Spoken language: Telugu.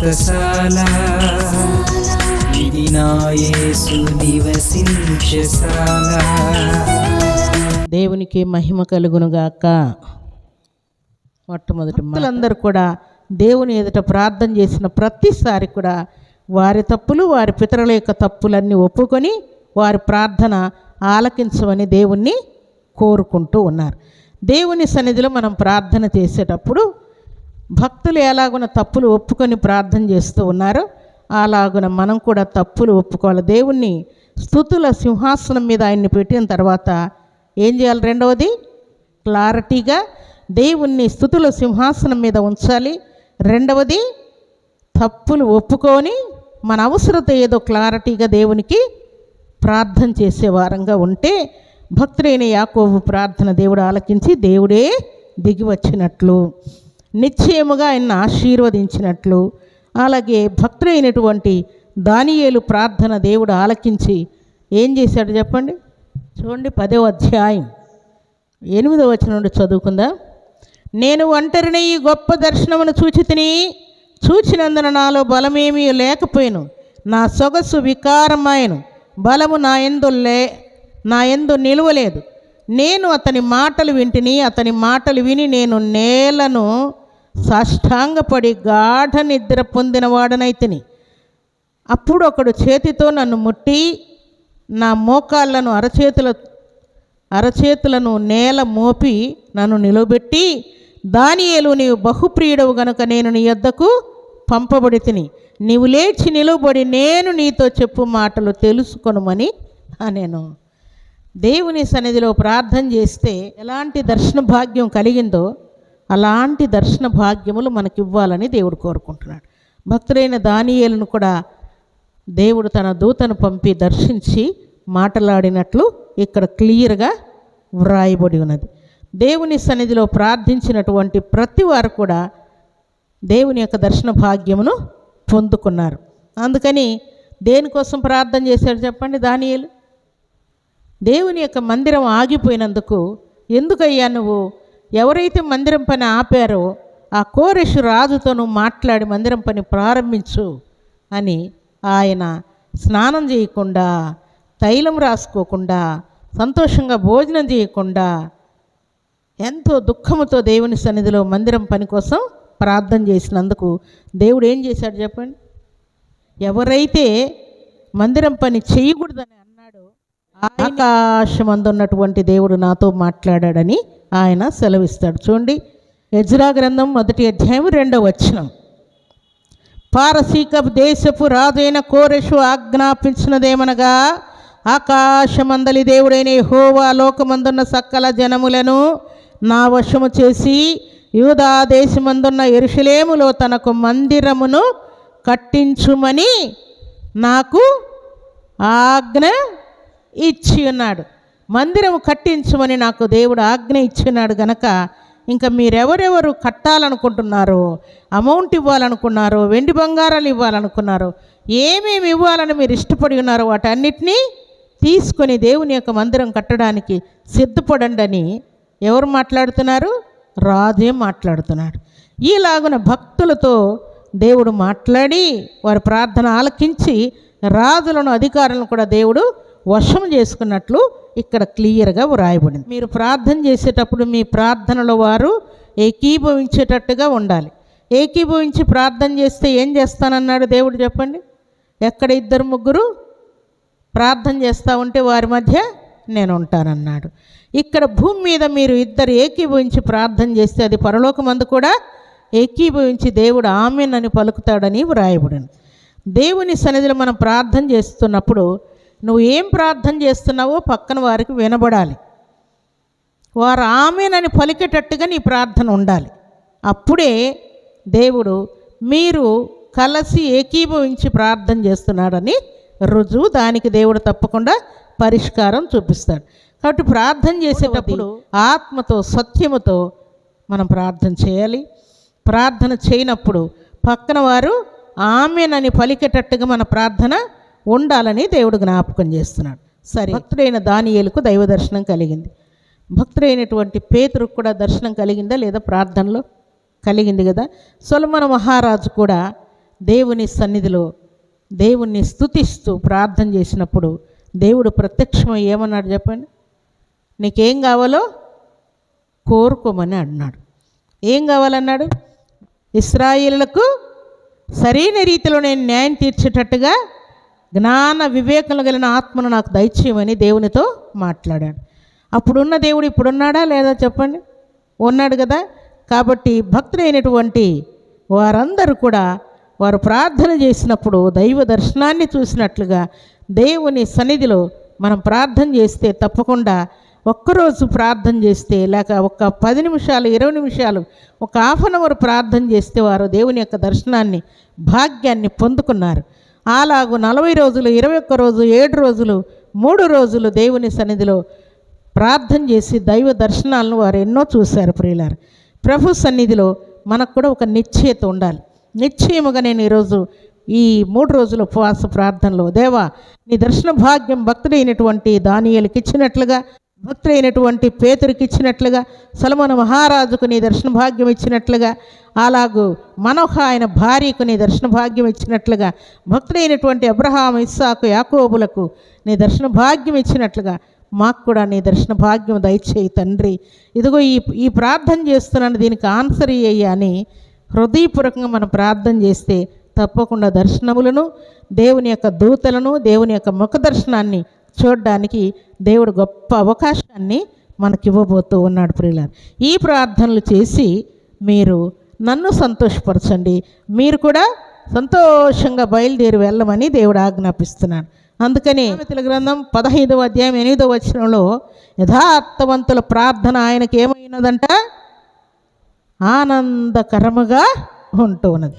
వ్రతశాల ఇది నివసించశాల దేవునికి మహిమ కలుగునుగాక. మొట్టమొదటి భక్తులందరూ కూడా దేవుని ఎదుట ప్రార్థన చేసిన ప్రతిసారి కూడా వారి తప్పులు వారి పితరుల యొక్క తప్పులన్నీ ఒప్పుకొని వారి ప్రార్థన ఆలకించమని దేవుణ్ణి కోరుకుంటూ ఉన్నారు. దేవుని సన్నిధిలో మనం ప్రార్థన చేసేటప్పుడు భక్తులు ఎలాగున తప్పులు ఒప్పుకొని ప్రార్థన చేస్తూ ఉన్నారో అలాగున మనం కూడా తప్పులు ఒప్పుకోవాలి. దేవుణ్ణి స్థుతుల సింహాసనం మీద ఆయన్ని పెట్టిన తర్వాత ఏం చేయాలి? రెండవది క్లారిటీగా దేవుణ్ణి స్థుతుల సింహాసనం మీద ఉంచాలి. రెండవది తప్పులు ఒప్పుకొని మన అవసరత ఏదో క్లారిటీగా దేవునికి ప్రార్థన చేసే వారంగా ఉంటే భక్తుడైన యాకోబు ప్రార్థన దేవుడు ఆలకించి దేవుడే దిగి వచ్చినట్లు నిశ్చయముగా ఆయన ఆశీర్వదించినట్లు. అలాగే భక్తుడైనటువంటి దానియేలు ప్రార్థన దేవుడు ఆలకించి ఏం చేశాడు చెప్పండి? చూడండి పదో అధ్యాయం. ఎనిమిదో వచ్చిన నుండి చదువుకుందా? నేను ఒంటరిని ఈ గొప్ప దర్శనమును చూచి తిని చూచినందున నాలో బలమేమీ లేకపోయాను. నా సొగసు వికారమాయను. బలము నా ఎందు లే నా ఎందు నిలువలేదు. నేను అతని మాటలు వింటిని అతని మాటలు విని నేను నేలను సాష్టాంగపడి గాఢ నిద్ర పొందిన వాడనైతిని అప్పుడు ఒకడు చేతితో నన్ను ముట్టి నా మోకాళ్ళను అరచేతుల అరచేతులను నేల మోపి నన్ను నిలబెట్టి దానియేలు నీవు బహుప్రియుడవు గనుక నేను నీ యొద్దకు పంపబడి తిని నీవు లేచి నిలబడి నేను నీతో చెప్పు మాటలు తెలుసుకొనుమని నేను దేవుని సన్నిధిలో ప్రార్థన చేస్తే ఎలాంటి దర్శన భాగ్యం కలిగిందో అలాంటి దర్శన భాగ్యములు మనకి ఇవ్వాలని దేవుడు కోరుకుంటున్నాడు. భక్తులైన దానియేలును కూడా దేవుడు తన దూతను పంపి దర్శించి మాట్లాడినట్లు ఇక్కడ క్లియర్గా వ్రాయబడి ఉన్నది. దేవుని సన్నిధిలో ప్రార్థించినటువంటి ప్రతి వారు కూడా దేవుని యొక్క దర్శన భాగ్యమును పొందుకున్నారు. అందుకని దేనికోసం ప్రార్థన చేశాడు చెప్పండి దానియలు? దేవుని యొక్క మందిరం ఆగిపోయినందుకు ఎందుకయ్యా నువ్వు? ఎవరైతే మందిరం పని ఆపారో ఆ కోరెషు రాజుతో నువ్వు మాట్లాడి మందిరం పని ప్రారంభించు అని ఆయన స్నానం చేయకుండా తైలం రాసుకోకుండా సంతోషంగా భోజనం చేయకుండా ఎంతో దుఃఖముతో దేవుని సన్నిధిలో మందిరం పని కోసం ప్రార్థన చేసినందుకు దేవుడు ఏం చేశాడు చెప్పండి? ఎవరైతే మందిరం పని చేయకూడదని ఆకాశమందున్నటువంటి దేవుడు నాతో మాట్లాడాడని ఆయన సెలవిస్తాడు. చూడండి యజ్రా గ్రంథం మొదటి అధ్యాయం రెండవ వచనం. పారసీక దేశపు రాజైన కోరెషు ఆజ్ఞాపించినదేమనగా ఆకాశమందలి దేవుడైన హోవా లోకమందున్న సకల జనములను నా వశము చేసి యూదా దేశమందున్న ఎరుషులేములో తనకు మందిరమును కట్టించుమని నాకు ఆజ్ఞ ఇచ్చి ఉన్నాడు. మందిరము కట్టించమని నాకు దేవుడు ఆజ్ఞ ఇచ్చినాడు గనక ఇంకా మీరెవరెవరు కట్టాలనుకుంటున్నారో అమౌంట్ ఇవ్వాలనుకున్నారో వెండి బంగారాలు ఇవ్వాలనుకున్నారో ఏమేమి ఇవ్వాలని మీరు ఇష్టపడి ఉన్నారో వాటన్నిటినీ తీసుకొని దేవుని యొక్క మందిరం కట్టడానికి సిద్ధపడండి అని ఎవరు మాట్లాడుతున్నారు? రాజే మాట్లాడుతున్నాడు. ఈలాగున భక్తులతో దేవుడు మాట్లాడి వారి ప్రార్థన ఆలకించి రాజులను అధికారులను కూడా దేవుడు వశం చేసుకున్నట్లు ఇక్కడ క్లియర్గా వ్రాయబడింది. మీరు ప్రార్థన చేసేటప్పుడు మీ ప్రార్థనలో వారు ఏకీభవించేటట్టుగా ఉండాలి. ఏకీభవించి ప్రార్థన చేస్తే ఏం చేస్తానన్నాడు దేవుడు చెప్పండి? ఎక్కడ ఇద్దరు ముగ్గురు ప్రార్థన చేస్తూ ఉంటే వారి మధ్య నేను ఉంటానన్నాడు. ఇక్కడ భూమి మీద మీరు ఇద్దరు ఏకీభవించి ప్రార్థన చేస్తే అది పరలోకమందు కూడా ఏకీభవించి దేవుడు ఆమెనని పలుకుతాడని వ్రాయబడింది. దేవుని సన్నిధిలో మనం ప్రార్థన చేస్తున్నప్పుడు నువ్వు ఏం ప్రార్థన చేస్తున్నావో పక్కన వారికి వినబడాలి. వారు ఆమెనని పలికేటట్టుగా నీ ప్రార్థన ఉండాలి. అప్పుడే దేవుడు మీరు కలిసి ఏకీభవించి ప్రార్థన చేస్తున్నాడని రుజువు. దానికి దేవుడు తప్పకుండా పరిష్కారం చూపిస్తాడు. కాబట్టి ప్రార్థన చేసేటప్పుడు ఆత్మతో సత్యముతో మనం ప్రార్థన చేయాలి. ప్రార్థన చేయనప్పుడు పక్కన వారు ఆమెనని పలికేటట్టుగా మన ప్రార్థన ఉండాలని దేవుడు జ్ఞాపకం చేస్తున్నాడు. సరే. భక్తుడైన దానియేలకు దైవ దర్శనం కలిగింది. భక్తుడైనటువంటి పేతురుకు కూడా దర్శనం కలిగిందా లేదా ప్రార్థనలో? కలిగింది కదా. సొలమన మహారాజు కూడా దేవుని సన్నిధిలో దేవుణ్ణి స్తుతిస్తూ ప్రార్థన చేసినప్పుడు దేవుడు ప్రత్యక్షమై ఏమన్నాడు చెప్పండి? నీకేం కావాలో కోరుకోమని అన్నాడు. ఏం కావాలన్నాడు? ఇస్రాయిలకు సరైన రీతిలో నేను న్యాయం తీర్చేటట్టుగా జ్ఞాన వివేకం కలిగిన ఆత్మను నాకు దయచేయమని దేవునితో మాట్లాడాడు. అప్పుడున్న దేవుడు ఇప్పుడున్నాడా లేదా చెప్పండి? ఉన్నాడు కదా. కాబట్టి భక్తులైనటువంటి వారందరూ కూడా వారు ప్రార్థన చేసినప్పుడు దైవ దర్శనాన్ని చూసినట్లుగా దేవుని సన్నిధిలో మనం ప్రార్థన చేస్తే తప్పకుండా ఒక్కరోజు ప్రార్థన చేస్తే లేక ఒక పది నిమిషాలు ఇరవై నిమిషాలు ఒక హాఫ్ అన్ అవర్ ప్రార్థన చేస్తే వారు దేవుని యొక్క దర్శనాన్ని భాగ్యాన్ని పొందుకున్నారు. అలాగు నలభై రోజులు ఇరవై ఒక్క రోజు ఏడు రోజులు మూడు రోజులు దేవుని సన్నిధిలో ప్రార్థన చేసి దైవ దర్శనాలను వారు ఎన్నో చూశారు ప్రియులారు. ప్రభు సన్నిధిలో మనకు కూడా ఒక నిశ్చయత ఉండాలి. నిశ్చయముగా నేను ఈరోజు ఈ మూడు రోజుల ఉపవాస ప్రార్థనలో దేవా నీ దర్శన భాగ్యం భక్తుడైనటువంటి దానియలకి ఇచ్చినట్లుగా భక్తుడైనటువంటి పేతురికి ఇచ్చినట్లుగా సలమన మహారాజుకు నీ దర్శన భాగ్యం ఇచ్చినట్లుగా అలాగూ మనోహ ఆయన భార్యకు నీ దర్శన భాగ్యం ఇచ్చినట్లుగా భక్తుడైనటువంటి అబ్రహాం ఇస్సాకు యాకోబులకు నీ దర్శన భాగ్యం ఇచ్చినట్లుగా మాకు కూడా నీ దర్శన భాగ్యం దయచేయి తండ్రి. ఇదిగో ఈ ఈ ప్రార్థన చేస్తున్నాను దీనికి ఆన్సర్ అయ్యా అని హృదయపూర్వకంగా మనం ప్రార్థన చేస్తే తప్పకుండా దర్శనములను దేవుని యొక్క దూతలను దేవుని యొక్క ముఖ దర్శనాన్ని చూడడానికి దేవుడు గొప్ప అవకాశాన్ని మనకి ఇవ్వబోతూ ఉన్నాడు ప్రియులారు. ఈ ప్రార్థనలు చేసి మీరు నన్ను సంతోషపరచండి. మీరు కూడా సంతోషంగా బయలుదేరి వెళ్ళమని దేవుడు ఆజ్ఞాపిస్తున్నాడు. అందుకని సామెతల గ్రంథం పదహైదవ అధ్యాయం ఎనిమిదవ వచనంలో యథార్థవంతుల ప్రార్థన ఆయనకి ఏమైనదంట ఆనందకరముగా ఉంటూ ఉన్నది